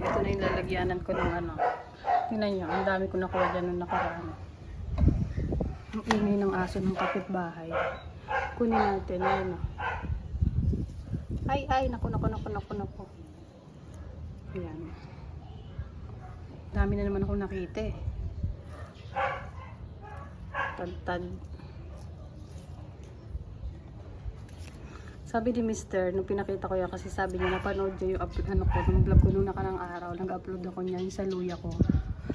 Ito na yung lalagyanan ko ng ano. Tingnan nyo, ang dami ko nakuha dyan nung nakaraan. Ang ingay ng aso ng kapitbahay. Kunin natin, ayun o. Ay, ay, naku, naku, naku, naku, naku. Ayan. Dami na naman ako nakita eh. Tad-tad. Sabi ni Mister, nung pinakita ko yan, kasi sabi niya, napanood niya yung upload, ano ko, nung vlog ko nung nakarang araw, nag-upload ako niya yung sa luya ko.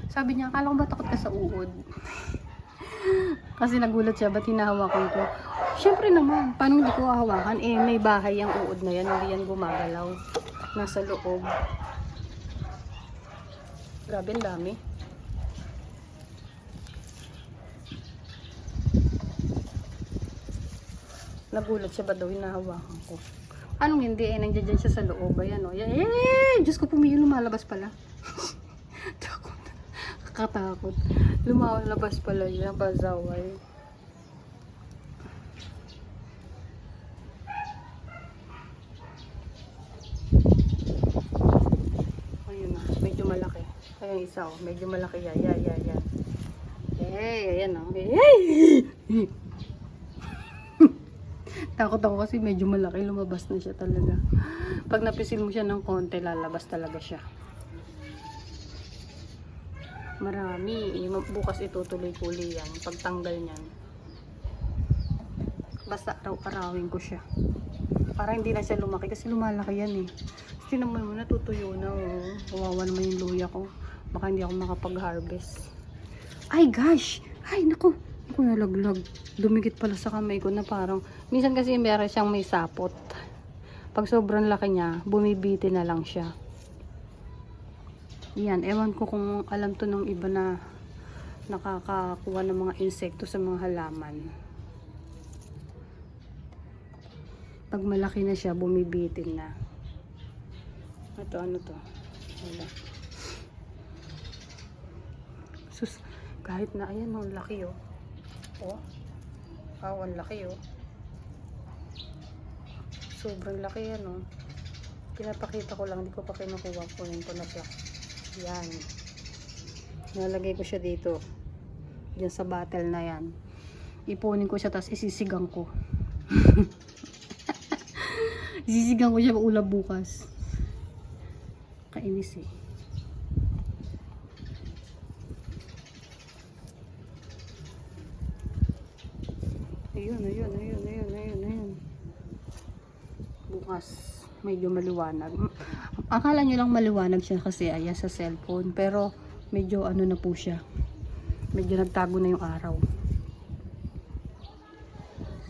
Sabi niya, akala ko ba takot ka sa uod? kasi nagulat siya, ba't hinahawakan ko? Siyempre naman, paano hindi ko hahawakan? Eh, may bahay ang uod na yan, hindi yan gumagalaw. Nasa loob. Grabe, dami. Nagulat siya ba daw hinahawakan ko? Anong hindi eh, nandiyan dyan siya sa loob. Ayan o. Yan, eh, Diyos ko, pumiyo, lumalabas pala. Takot. Kakatakot. Lumalabas pala niya, bazaway. Ayun na, medyo malaki. Ayun isa oh, medyo malaki yan. Yan, yan, yan. Hey, ayan oh. Hey! Takot ako kasi medyo malaki, lumabas na siya talaga. Pag napisil mo siya ng konti, lalabas talaga siya. Marami. Bukas itutuloy-tuloy yan. Pagtanggal niyan. Basta araw-arawin ko siya. Para hindi na siya lumaki kasi lumalaki yan eh. Kasi naman mo natutuyo na oh. Kawawa naman yung luya ko. Baka hindi ako makapag-harvest. Ay gosh! Ay naku! Ako nalaglag. Dumikit pala sa kamay ko na parang, minsan kasi meron siyang may sapot. Pag sobrang laki niya, bumibiti na lang siya. Yan, ewan ko kung alam to ng iba na nakakakuha ng mga insekto sa mga halaman. Pag malaki na siya, bumibitin na. Ito, ano to? Wala. Sus, kahit na, ayan, ang laki oh. Oh. Wow, ang laki oh. Sobrang laki yan oh. Pinapakita ko lang, hindi ko pa kinukuha. Kunin ko na siya. Yan. Nalagay ko siya dito. Diyan sa bottle na yan. Ipunin ko siya, tapos isisigang ko. isisigang ko siya ulap bukas. Kainis eh. Ayun, ayun, ayun, ayun, ayun, ayun. Bukas, medyo maliwanag. Akala nyo lang maliwanag siya kasi ayan sa cellphone. Pero, medyo ano na po siya. Medyo nagtago na yung araw.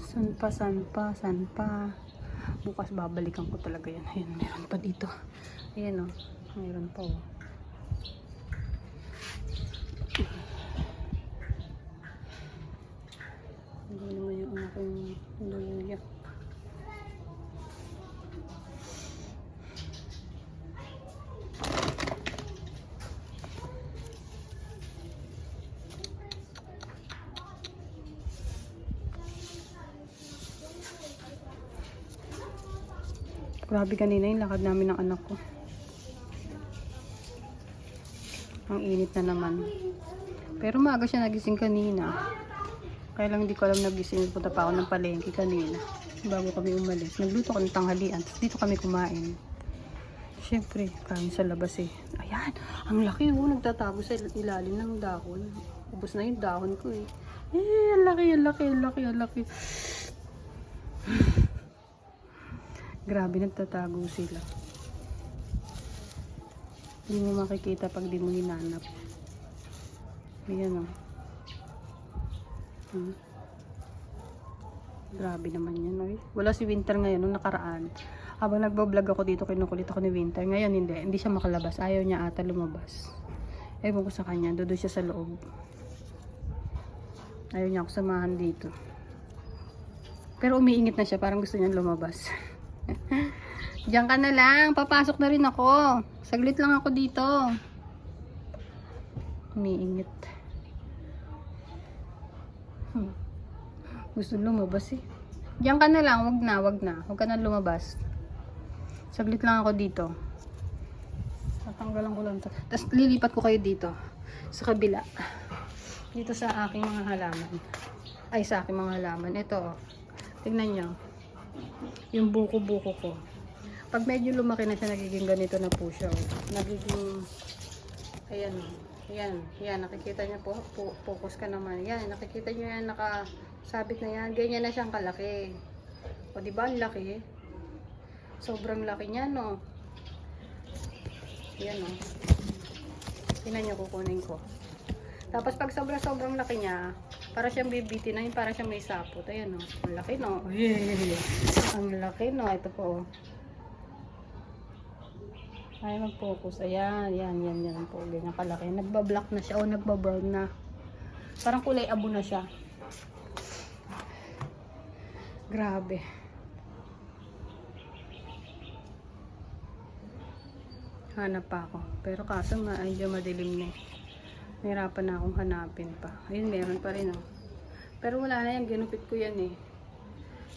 San pa, san pa, san pa. Bukas babalikan ko talaga yan. Ayun, meron pa dito. Ayan. Oh. Meron pa oh. Hindi naman yung aking luya. Grabe kanina yung lakad namin ng anak ko. Ang init na naman. Pero maaga siya nagising kanina. Kaya lang hindi ko alam nagising. Punta pa ako ng palengke kanina. Bago kami umalis. Nagluto ko ng tanghalian. Tapos dito kami kumain. Siyempre, kain sa labas eh. Ayan, ang laki oh. Nagtatago sa ilalim ng dahon. Ubus na yung dahon ko eh. Eh, ang laki, ang laki, ang laki, ang laki. Grabe, nagtatago sila. Hindi mo makikita pag di mo hinanap. Ayan oh. Hmm. Grabe naman yan, oy. Wala si Winter ngayon, nung nakaraan. Habang nagbablog ako dito, kinukulit ako ni Winter. Ngayon, hindi. Hindi siya makalabas. Ayaw niya ata lumabas. Ewan ko sa kanya. Dodo siya sa loob. Ayaw niya ako samahan dito. Pero umiingit na siya. Parang gusto niya lumabas. Diyan ka na lang. Papasok na rin ako. Saglit lang ako dito. Umiingit. Hmm. Gusto lumabas eh. Diyan ka na lang, wag na, wag na. Wag ka na lumabas. Saglit lang ako dito. Tatanggalan ko lang to. Tapos lilipat ko kayo dito. Sa kabila. Dito sa aking mga halaman. Ay, sa aking mga halaman. Ito, oh. Tingnan nyo. Yung buko-buko ko. Pag medyo lumaki na siya, nagiging ganito na po siya. Oh. Nagiging, ayan, oh. Yan, yan, nakikita niyo po, po, focus ka naman. Yan, nakikita niyo yan, nakasabit na yan. Ganyan na siyang kalaki. O, di ba, ang laki? Sobrang laki niya, no? Yan, o. Tingnan niyo, kukunin ko. Tapos, pag sobra-sobrang laki niya, para siyang bibiti na yun, para siyang may sapot. Ayan, o. Ang laki, no? Ang laki, no? Ito po, o. Ay, mag-focus. Ayan, yan, yan, yan po. Ganyan kalaki. Nagbablock na siya o nagbabrown na. Parang kulay abo na siya. Grabe. Hanap pa ako. Pero kaso ma medyo madilim na eh. Nahirapan na akong hanapin pa. Ayun, meron pa rin oh. Pero wala na yan. Ginupit ko yan eh.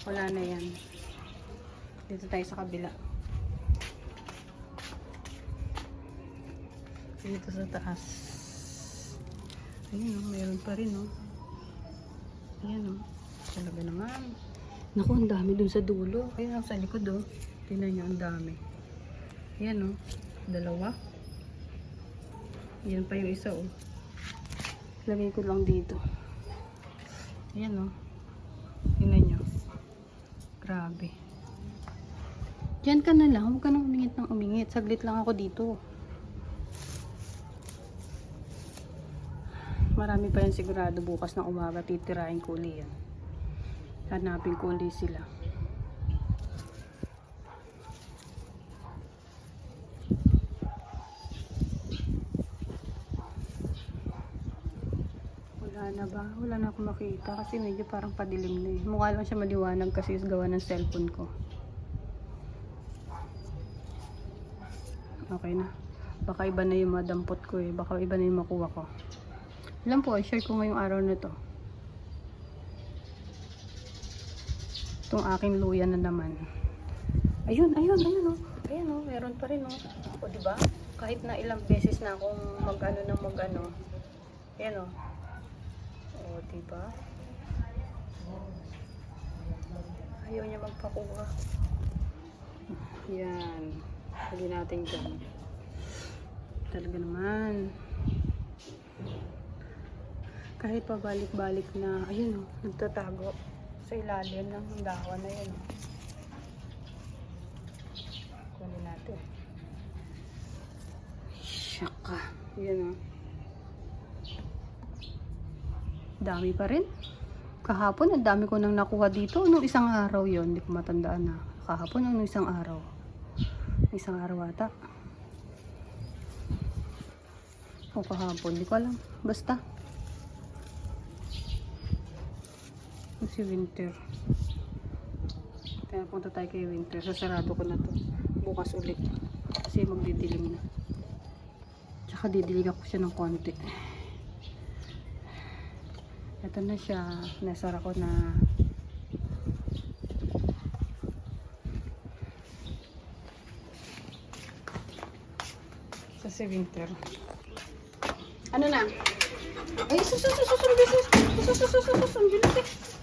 Wala na yan. Dito tayo sa kabila. Dito sa taas. Ayun oh, meron pa rin oh. Ayan oh. Talaga naman. Naku, ang dami dun sa dulo. Ayun oh, sa likod oh. Tingnan nyo, ang dami. Ayan oh. Dalawa. Yan pa yung isa oh. Lagay ko lang dito. Ayan oh. Tingnan nyo. Grabe. Diyan ka na lang. Huwag ka nang umingit ng umingit. Saglit lang ako dito. Marami pa yan sigurado bukas ng umaga titirahin ko uli yan. Hanapin ko uli sila. Wala na ba? Wala na akong makita kasi medyo parang padilim na eh. Mukha lang siya maliwanag kasi is gawa ng cellphone ko. Okay na. Baka iba na yung madampot ko eh. Baka iba na yung makuha ko. Alam po, share ko ngayong araw na to. Itong aking luya na naman. Ayun, ayun, ayun oh. Ayun oh, meron pa rin oh. O diba? Kahit na ilang beses na akong mag-ano ng mag-ano. Ayan oh. O diba? Ayaw niya magpakuha. Yan. Lagyan natin dyan. Talaga naman kahit pabalik-balik na, ayun o, nagtatago sa ilalim ng dahon na yun. Kunin natin. Shaka. Yun o. Dami pa rin. Kahapon, ang dami ko nang nakuha dito. Nung isang araw yon hindi ko matandaan na. Kahapon, nung isang araw. Isang araw ata. O kahapon, hindi ko alam. Basta. Si Winter. Kaya punta tayo kay Winter. Sasarado ko na to. Bukas ulit. Kasi magdidilim na. Tsaka didilig ako siya ng konti. Ito na siya. Nasara ko na. Sa si Winter. Ano na? Ay, sus, sus, sus, sus, sus, sus, sus, sus,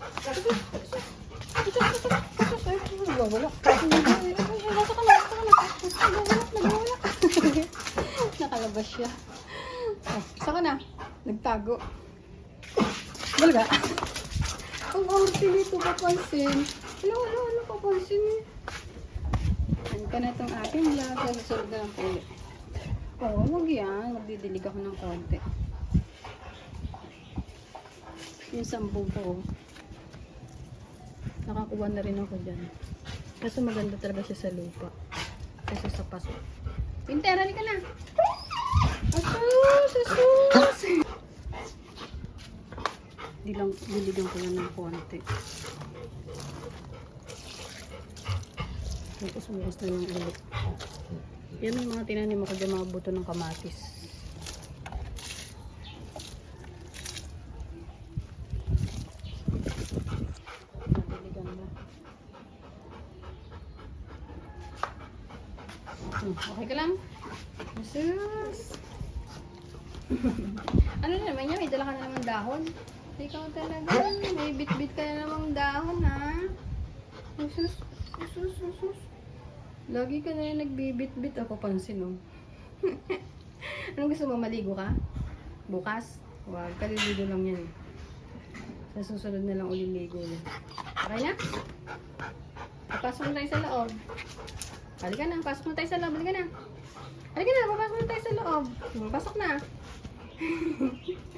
Nakalabas siya. Oh, saan ka na? Nagtago. Balaga. Ang orte nito papansin. Hello, hello, hello, papansin. Eh. Yan ka na itong aking vlog. Susunod na lang po ulit. Oh, Oo, huwag yan. Magdidilig ako ng konti. Yung sambong ko. Oh. Nakakuha na rin ako dyan. Kaso maganda talaga siya sa lupa. Kasi sa paso. Pinter, ka na. Asus! Asus! Di lang, diligan ko lang ng konti. Tapos bukas na lang ulit. Yan yung mga tinanim ako dyan, mga buto ng kamatis. Nadiligan na. Hmm, Okay ka lang? Jesus! ano na naman yan? May dala ka na namang dahon. Ikaw talaga. May bit-bit ka na namang dahon, ha? Jesus! Jesus! Jesus! Lagi ka na yung nagbibit-bit. Ako pansin, oh. Anong gusto mo? Maligo ka? Bukas? Huwag. Kaliligo lang yan, eh. Sa susunod na lang uliligo. Okay na? Papasok na tayo sa loob. Halika na, pasok na tayo sa loob. Halika na. Halika na, papasok na tayo sa loob. Pasok na.